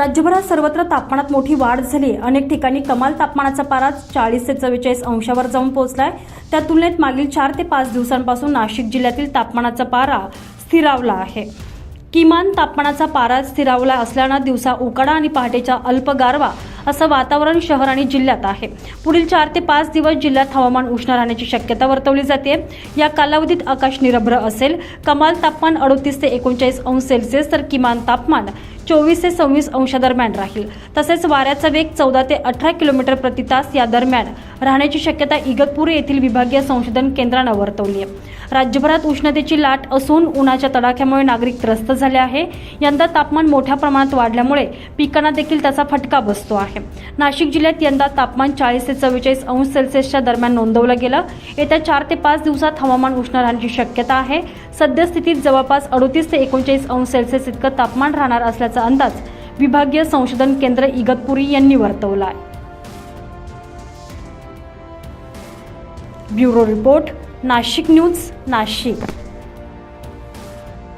राज्यभरात सर्वत्र तापमानात मोठी वाढ झाली. अनेक ठिकाणी कमाल तापमानाचा पारा चाळीस ते चव्वेचाळीस अंशावर जाऊन पोहोचलाय. त्या तुलनेत मागील चार ते पाच दिवसांपासून नाशिक जिल्ह्यातील तापमानाचा पारा स्थिरावला आहे. किमान तापमानाचा पारा स्थिरावला असल्यानं दिवसा उकाडा आणि पहाटेच्या अल्प गारवा असं वातावरण शहर आणि जिल्ह्यात आहे. पुढील चार ते पाच दिवस जिल्ह्यात हवामान उष्ण राहण्याची शक्यता वर्तवली जाते. या कालावधीत आकाश निरभ्र असेल. कमाल तापमान अडोतीस ते एकोणचाळीस अंश सेल्सिअस तर किमान तापमान चोवीस ते सव्वीस अंशादरम्यान राहील. तसेच वाऱ्याचा वेग चौदा ते अठरा किलोमीटर प्रति तास या दरम्यान राहण्याची शक्यता इगतपुरी येथील विभागीय संशोधन केंद्रानं वर्तवली आहे. राज्यभरात उष्णतेची लाट असून उन्हाच्या तडाख्यामुळे नागरिक त्रस्त झाले आहे. यंदा तापमान मोठ्या प्रमाणात वाढल्यामुळे पिकांना देखील त्याचा फटका बसतो आहे. आहे नाशिक जिल्ह्यात यंदा तापमान चाळीस ते चव्वेचाळीस अंश सेल्सिअसच्या दरम्यान नोंदवलं गेलं. येत्या चार ते पाच दिवसात हवामान उष्ण राहण्याची शक्यता आहे. सद्यस्थितीत जवळपास अडोतीस ते एकोणचाळीस अंश सेल्सिअस इतकं तापमान राहणार असल्याचा अंदाज विभागीय संशोधन केंद्र इगतपुरी यांनी वर्तवला आहे bureau report Nashik news Nashik.